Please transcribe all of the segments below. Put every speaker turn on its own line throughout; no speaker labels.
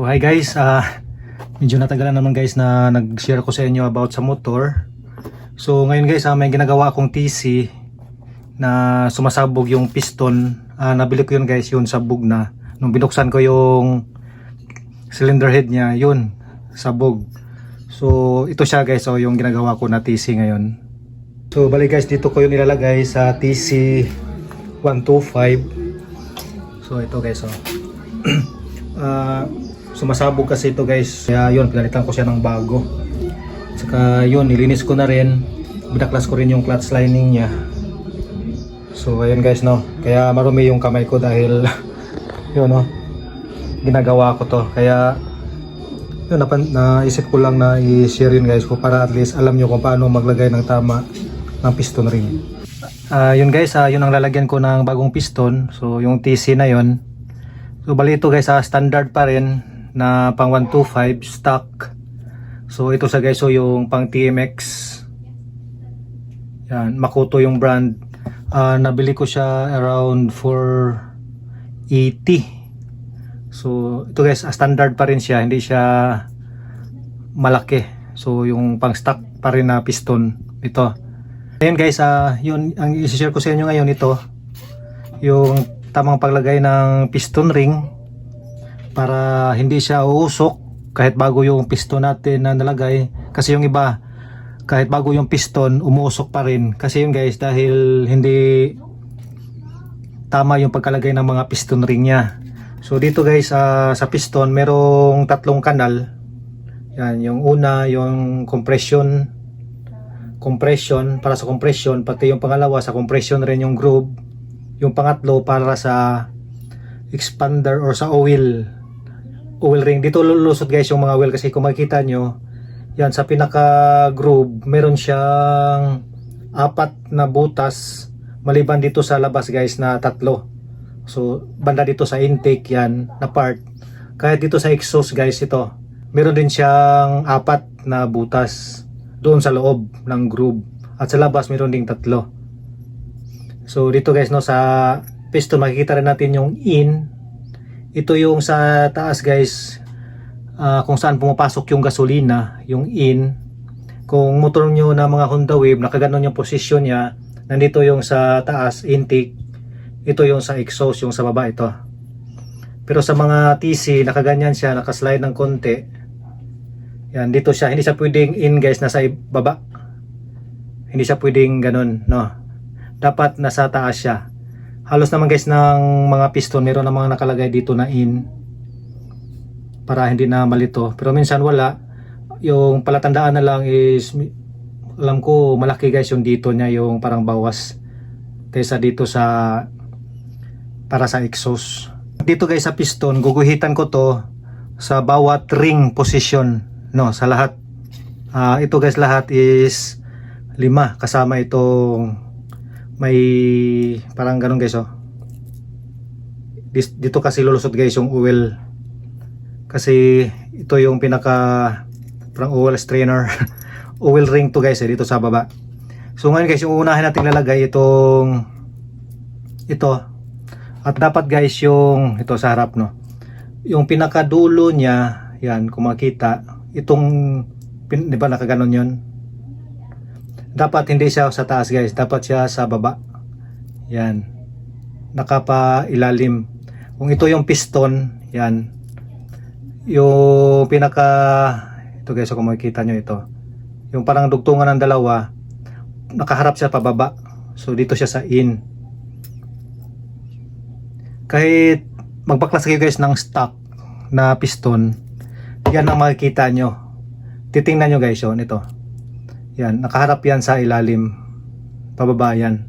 So, hi guys, ah medyo natagalan naman guys na nag-share ko sa inyo about sa motor. So ngayon guys, ah, may ginagawa akong TC na sumasabog yung piston. Ah, nabili ko yun guys, yun sabog na. Nung binuksan ko yung cylinder head niya, yun, sabog. So ito siya guys, so yung ginagawa ko na TC ngayon. So bali guys, dito ko yun ilalagay sa TC 125. So ito guys, oh. Ah, sumasabog kasi ito guys. Kaya yun pinalitan ko siya ng bago. Saka yun nilinis ko na rin. Binaklas ko rin yung clutch lining niya. So ayun guys no? Kaya marumi yung kamay ko dahil yun no? Ginagawa ko to. Kaya yun naisip ko lang na i-share yun guys ko para at least alam nyo kung paano maglagay ng tama ng piston ring. Ah, yun guys ah, yun ang lalagyan ko ng bagong piston. So yung TC na yun. So bali ito guys, ah, standard pa rin na pang 125 stock. So ito sa guys, so yung pang TMX. Yan, Makoto yung brand. Ah, nabili ko siya around 480. So ito guys, ah, standard pa rin siya, hindi siya malaki. So yung pang stock pa rin na piston ito. Ayun guys, ah, yun ang i-share ko sa inyo ngayon ito. Yung tamang paglagay ng piston ring para hindi siya uusok kahit bago yung piston natin na nalagay. Kasi yung iba kahit bago yung piston umuusok pa rin. Kasi yun guys dahil hindi tama yung pagkalagay ng mga piston ring niya. So dito guys ah, sa piston merong tatlong kanal. Yan yung una yung compression compression para sa compression pati yung pangalawa sa compression rin yung groove. Yung pangatlo para sa expander or sa oil oil ring dito lulusot guys yung mga oil kasi kung makikita nyo yan sa pinaka groove meron siyang apat na butas maliban dito sa labas guys na tatlo. So banda dito sa intake yan na part. Kahit dito sa exhaust guys ito meron din siyang apat na butas doon sa loob ng groove. At sa labas meron ding tatlo. So dito guys no sa piston makikita rin natin yung in. Ito yung sa taas guys ah, kung saan pumapasok yung gasolina, yung in. Kung motor nyo na mga Honda Wave, nakaganon yung posisyon niya. Nandito yung sa taas, intake. Ito yung sa exhaust, yung sa baba ito. Pero sa mga TC, nakaganyan siya, nakaslide ng konti. Yan, dito siya. Hindi siya pwedeng in guys, nasa baba. Hindi siya pwedeng ganun, no dapat nasa taas siya. Halos naman guys ng mga piston, meron na mga nakalagay dito na in para hindi na malito. Pero minsan wala. Yung palatandaan na lang is alam ko malaki guys yung dito niya yung parang bawas kaysa dito sa para sa exhaust. Dito guys sa piston, guguhitan ko to sa bawat ring position no sa lahat. Ah, ito guys lahat is lima kasama itong may parang ganun guys oh. Dito kasi lulusot guys yung oil kasi ito yung pinaka parang oil strainer. Oil ring to guys eh, dito sa baba. So ngayon guys yung unahin natin lalagay itong ito. At dapat guys yung ito sa harap no. Yung pinaka dulo niya yan kung makita itong pin, di ba nakaganon yun dapat hindi siya sa taas guys. Dapat siya sa baba. Yan. Nakapa ilalim kung ito yung piston yan. Yung pinaka ito guys kung makikita nyo ito. Yung parang dugtungan ng dalawa nakaharap siya pababa. So dito siya sa in. Kahit magbaklas kayo guys ng stock na piston yan ang makikita nyo. Titingnan nyo guys yun. Ito yan, nakaharap yan sa ilalim. Pababa yan.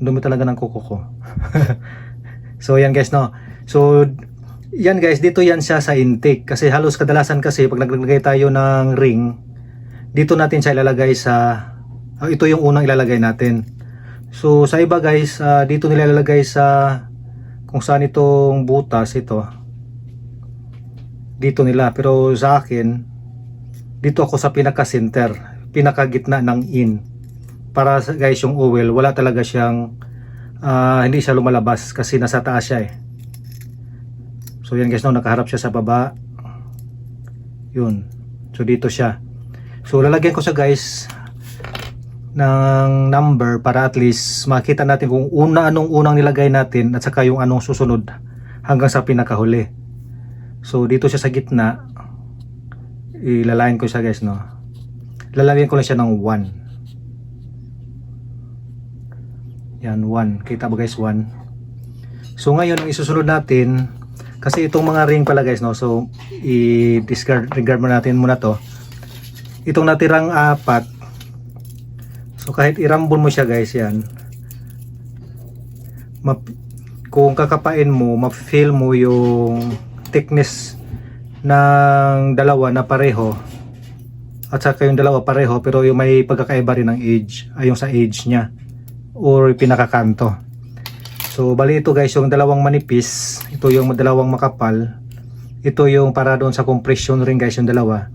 Dumi talaga ng kuko ko. so yan guys no. So yan guys, dito yan siya sa intake. Kasi halos kadalasan kasi pag naglagay tayo ng ring, dito natin siya ilalagay sa, ah, ito yung unang ilalagay natin. So sa iba guys, ah, dito nilalagay sa kung saan itong butas ito. Dito nila. Pero sa akin, dito ako sa pinaka center pinakagitna ng in para sa- guys yung oil wala talaga siyang ah, hindi siya lumalabas kasi nasa taas siya eh so yan guys no nakaharap siya sa baba Yun. So dito siya. So lalagyan ko siya guys ng number para at least makita natin kung una anong unang nilagay natin at saka yung anong susunod hanggang sa pinakahuli. So dito siya sa gitna. Ilalayan ko siya guys no. Lalagyan ko lang siya ng 1. Yan 1. Kita ba guys 1? So ngayon ang isusunod natin kasi itong mga ring pala guys no. So i-discard regard mo natin muna to. Itong natirang apat So kahit irambol mo siya guys yan. Map kung kakapain mo, ma-feel mo yung thickness ng dalawa na pareho. At saka yung dalawa pareho pero yung may pagkakaiba rin ng age, ay yung sa age niya or pinakakanto. So bali ito guys yung dalawang manipis, ito yung dalawang makapal. Ito yung para doon sa compression ring guys yung dalawa.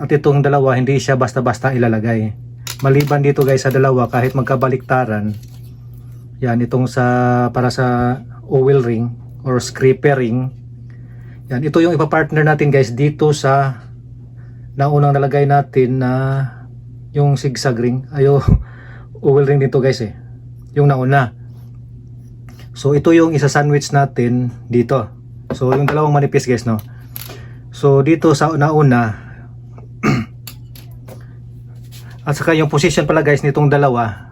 At itong dalawa hindi siya basta-basta ilalagay maliban dito guys sa dalawa kahit magkabaliktaran yan itong sa para sa oil ring or scraper ring yan ito yung ipapartner natin guys dito sa naunang nalagay natin na yung zigzag ring. Ayo oil ring dito guys eh. Yung nauna. So ito yung isa sandwich natin dito. So yung dalawang manipis guys no? So dito sa nauna at saka yung position pala guys nitong dalawa,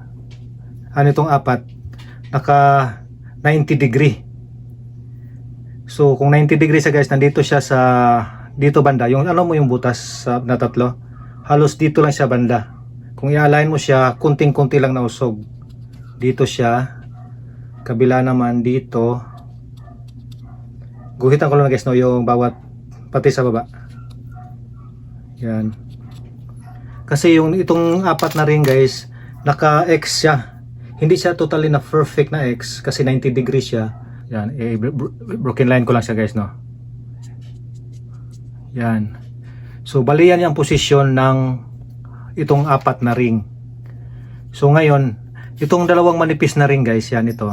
ano itong apat, naka 90 degree. So kung 90 degree siya guys, nandito siya sa dito banda. Yung ano mo yung butas sa na tatlo, halos dito lang siya banda. Kung i-align mo siya, kunting-kunti lang na usog. Dito siya, kabila naman dito. Guhitan ko lang guys no yung bawat pati sa baba. Yan. Kasi yung itong apat na ring guys, naka-X siya. Hindi siya totally na perfect na X kasi 90 degrees siya. Yan, eh, bro- broken line ko lang siya guys, no. Yan. So bali yan yung posisyon ng itong apat na ring. So ngayon, itong dalawang manipis na ring guys, yan ito.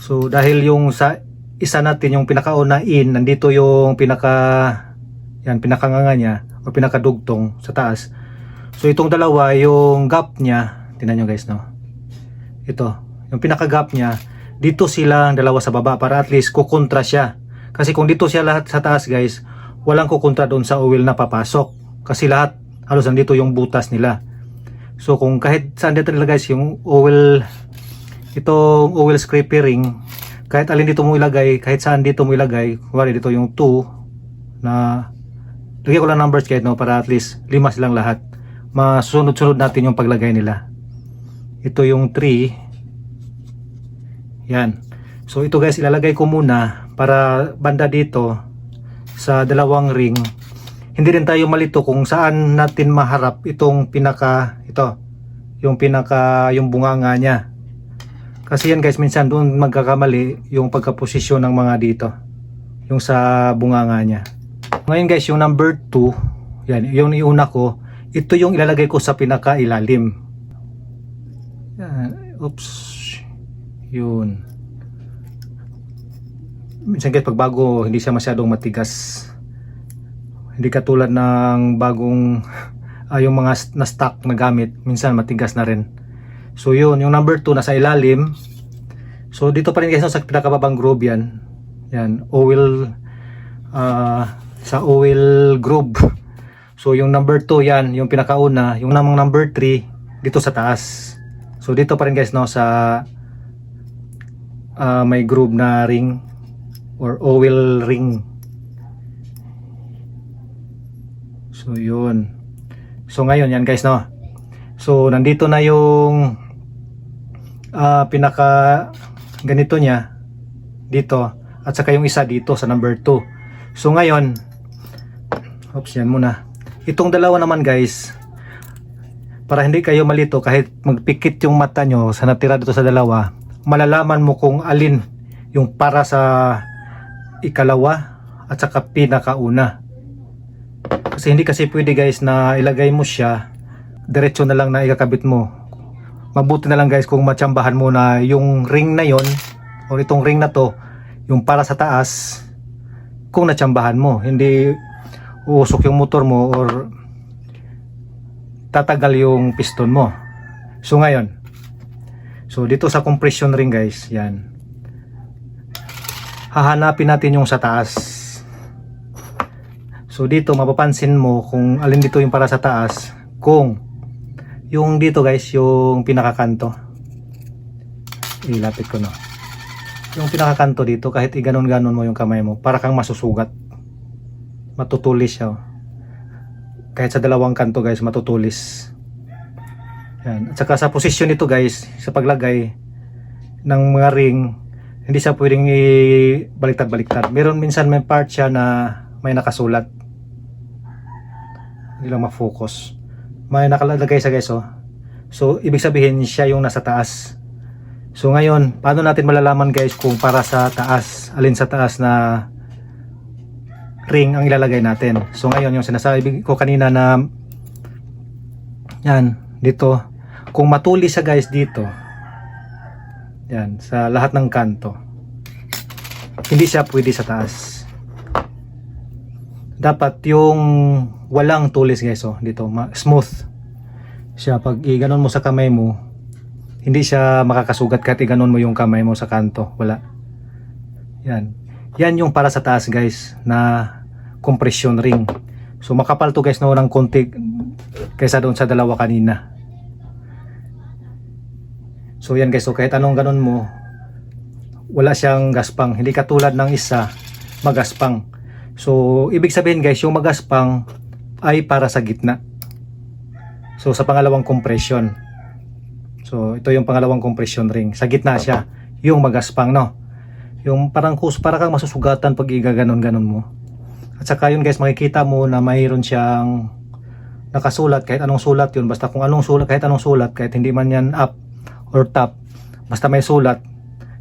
So dahil yung sa isa natin yung pinakauna in, nandito yung pinaka yan pinakanganga niya o pinakadugtong sa taas. So itong dalawa, yung gap niya, tingnan nyo guys no. Ito, yung pinaka-gap niya, dito sila ang dalawa sa baba para at least kukontra siya. Kasi kung dito siya lahat sa taas guys, walang kukontra doon sa oil na papasok. Kasi lahat, halos nandito yung butas nila. So kung kahit saan dito nila guys, yung oil, itong oil scraper ring, kahit alin dito mo ilagay, kahit saan dito mo ilagay, kumari dito yung 2 na Lagyan ko lang numbers kahit no para at least lima silang lahat. Masunod-sunod natin yung paglagay nila. Ito yung 3. Yan. So ito guys ilalagay ko muna para banda dito sa dalawang ring. Hindi rin tayo malito kung saan natin maharap itong pinaka ito. Yung pinaka yung bunganga niya. Kasi yan guys minsan doon magkakamali yung pagkaposisyon ng mga dito. Yung sa bunganga niya. Ngayon guys, yung number 2, yan, yung iuna ko, ito yung ilalagay ko sa pinakailalim. Yan, oops. Yun. Minsan guys, pag hindi siya masyadong matigas. Hindi katulad ng bagong, ah, yung mga na stock na gamit, minsan matigas na rin. So yun, yung number 2 nasa ilalim. So dito pa rin guys no, sa pinakababang groove yan. Yan, oil ah sa oil groove. So yung number 2 yan, yung pinakauna, yung namang number 3 dito sa taas. So dito pa rin guys no sa ah, may groove na ring or oil ring. So yun. So ngayon yan guys no. So nandito na yung ah, pinaka ganito niya dito at saka yung isa dito sa number 2. So ngayon, oops yan muna. Itong dalawa naman guys, para hindi kayo malito kahit magpikit yung mata nyo sa natira dito sa dalawa, malalaman mo kung alin yung para sa ikalawa at saka pinakauna. Kasi hindi kasi pwede guys na ilagay mo siya, diretso na lang na ikakabit mo. Mabuti na lang guys kung matsambahan mo na yung ring na yon o itong ring na to, yung para sa taas, kung natsambahan mo. Hindi uusok yung motor mo or tatagal yung piston mo. So ngayon, so dito sa compression ring guys, yan. Hahanapin natin yung sa taas. So dito mapapansin mo kung alin dito yung para sa taas, kung yung dito guys, yung pinakakanto. Ilapit ko no. Yung pinakakanto dito, kahit iganon-ganon mo yung kamay mo, para kang masusugat. Matutulis siya. oh. Kahit sa dalawang kanto guys, matutulis. Yan. At saka sa posisyon nito guys, sa paglagay ng mga ring, hindi siya pwedeng i-baliktad-baliktad. Meron minsan may part siya na may nakasulat. Hindi lang ma-focus. May nakalagay sa guys oh. So, ibig sabihin siya yung nasa taas. So ngayon, paano natin malalaman guys kung para sa taas, alin sa taas na ring ang ilalagay natin. So ngayon yung sinasabi ko kanina na yan, dito, kung matulis siya guys dito, yan, sa lahat ng kanto, hindi siya pwede sa taas. Dapat yung walang tulis guys, oh, dito, smooth. Siya, pag i-ganon mo sa kamay mo, hindi siya makakasugat kahit iganon mo yung kamay mo sa kanto. Wala. Yan. Yan yung para sa taas guys na compression ring. So makapal to guys na ng konti kaysa doon sa dalawa kanina. So yan guys, so kahit anong ganon mo, wala siyang gaspang. Hindi katulad ng isa, magaspang. So ibig sabihin guys, yung magaspang ay para sa gitna. So sa pangalawang compression. So, ito yung pangalawang compression ring. Sa gitna siya. Yung magaspang, no? Yung parang kus, para kang masusugatan pag igaganon-ganon mo. At saka yun guys, makikita mo na mayroon siyang nakasulat. Kahit anong sulat yun. Basta kung anong sulat, kahit anong sulat, kahit hindi man yan up or top. Basta may sulat,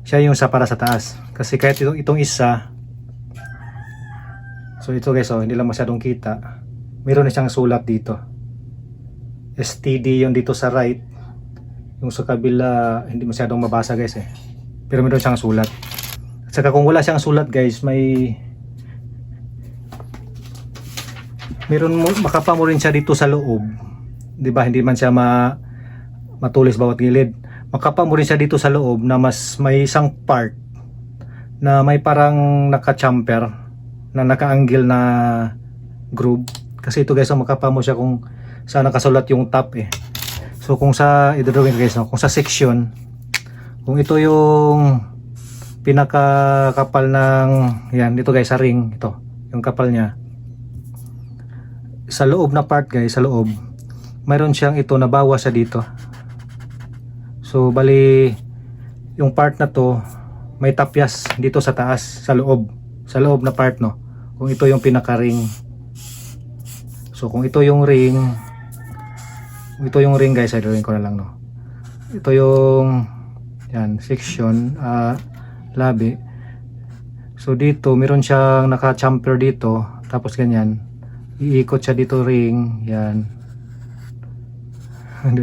siya yung sa para sa taas. Kasi kahit itong, itong isa, so ito guys, oh, hindi lang masyadong kita. Meron na siyang sulat dito. STD yung dito sa right yung sa kabila hindi masyadong mabasa guys eh pero meron siyang sulat at saka kung wala siyang sulat guys may meron mo makapa mo rin siya dito sa loob di ba hindi man siya ma matulis bawat gilid makapa mo rin siya dito sa loob na mas may isang part na may parang naka-champer na naka-angle na groove kasi ito guys makapa mo siya kung saan nakasulat yung top eh So kung sa idodrawing ko guys, no? kung sa section, kung ito yung pinakakapal ng yan dito guys sa ring ito, yung kapal niya. Sa loob na part guys, sa loob, mayroon siyang ito na bawas sa dito. So bali yung part na to may tapyas dito sa taas, sa loob, sa loob na part no. Kung ito yung pinaka-ring. So kung ito yung ring, ito yung ring guys, idolin ko na lang no. Ito yung yan, section, ah labi. So dito, meron siyang naka-champer dito, tapos ganyan. Iikot siya dito ring, yan. hindi,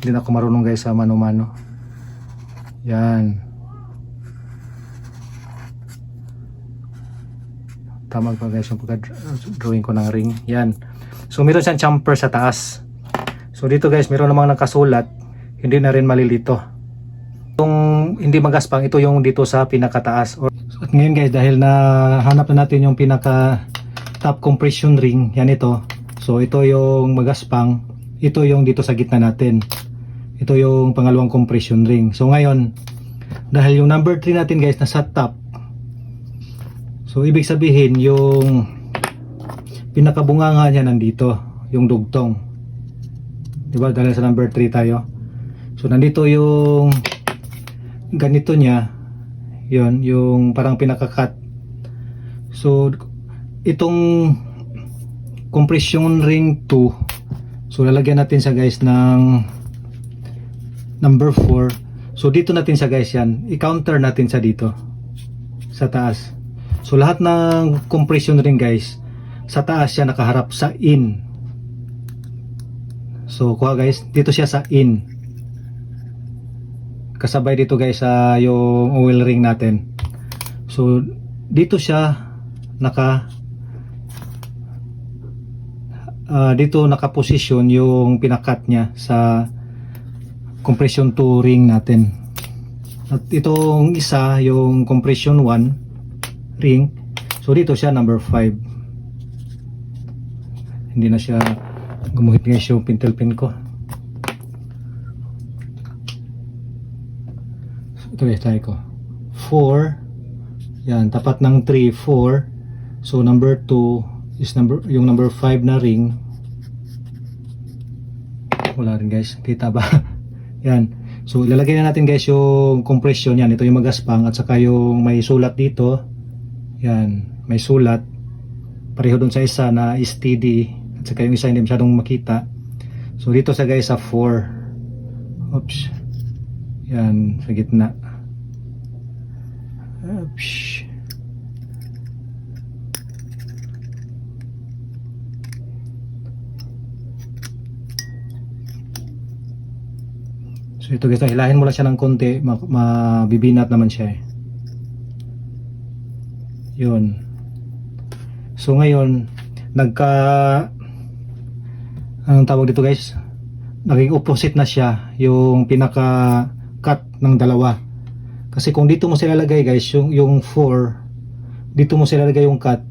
hindi na ako marunong guys sa mano-mano. Yan. Tama pa guys yung pagka-drawing ko ng ring. Yan. So meron siyang champer sa taas. So dito guys, meron namang nakasulat, hindi na rin malilito. Yung hindi magaspang, ito yung dito sa pinakataas. At ngayon guys, dahil na hanap na natin yung pinaka top compression ring, yan ito. So ito yung magaspang, ito yung dito sa gitna natin. Ito yung pangalawang compression ring. So ngayon, dahil yung number 3 natin guys, nasa top. So ibig sabihin, yung pinakabunganga niya nandito, yung dugtong. Diba? Dahil sa number 3 tayo. So, nandito yung ganito niya. yon yung parang pinaka-cut. So, itong compression ring 2. So, lalagyan natin siya guys ng number 4. So, dito natin siya guys yan. I-counter natin siya dito. Sa taas. So, lahat ng compression ring guys, sa taas siya nakaharap sa in. So, kuha guys, dito siya sa in. Kasabay dito guys sa yung oil ring natin. So, dito siya naka ah, dito nakaposisyon yung pinakat niya sa compression 2 ring natin. At itong isa, yung compression 1 ring, so dito siya number 5. Hindi na siya gumuhit guys yung pintel pin ko. Ito guys, try ko. 4. Yan, tapat ng 3, 4. So number 2 is number yung number 5 na ring. Wala rin guys. Kita ba? yan. So ilalagay na natin guys yung compression yan. Ito yung magaspang at saka yung may sulat dito. Yan, may sulat. Pareho dun sa isa na steady at saka yung isa hindi masyadong makita. So dito sa guys sa 4. Oops. Yan, sa gitna. Oops. So ito guys, hilahin mo lang siya ng konti, ma- mabibinat naman siya eh. Yun. So ngayon, nagka anong tawag dito guys? Naging opposite na siya yung pinaka cut ng dalawa. Kasi kung dito mo sila lagay guys, yung yung 4 dito mo sila lagay yung cut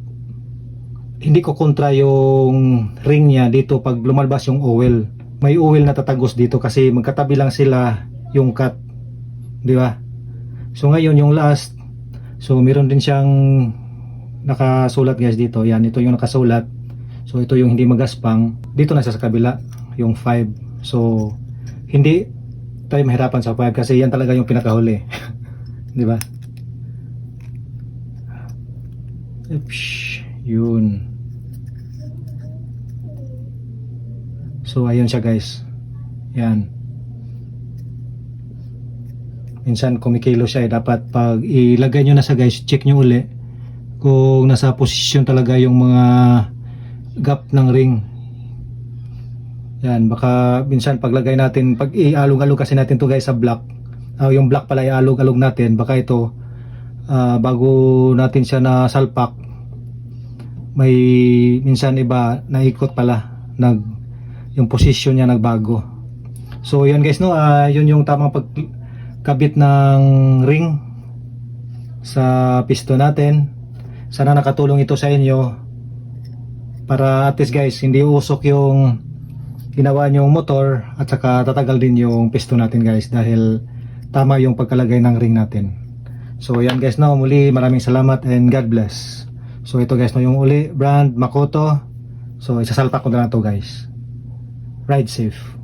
hindi ko kontra yung ring niya dito pag lumalabas yung oil. May oil na tatagos dito kasi magkatabi lang sila yung cut. Di ba? So ngayon yung last, so meron din siyang nakasulat guys dito. Yan, ito yung nakasulat. So ito yung hindi magaspang. Dito na sa kabila, yung 5. So hindi tayo mahirapan sa 5 kasi yan talaga yung pinakahuli. Di ba? Oops, yun. So ayun siya guys. Yan. Minsan kumikilo siya eh. Dapat pag ilagay nyo na sa guys, check nyo uli kung nasa posisyon talaga yung mga gap ng ring. Yan, baka minsan paglagay natin, pag ialog-alog kasi natin to guys sa block, ah, yung block pala ialog-alog natin, baka ito, ah, bago natin siya na salpak, may minsan iba naikot pala, nag, yung position niya nagbago. So yun guys no, ah, yun yung tamang pagkabit ng ring sa piston natin. Sana nakatulong ito sa inyo para at least guys hindi usok yung ginawa niyong motor at saka tatagal din yung piston natin guys dahil tama yung pagkalagay ng ring natin. So yan guys no, muli maraming salamat and God bless. So ito guys no yung uli brand Makoto. So isasalpak ko na to guys. Ride safe.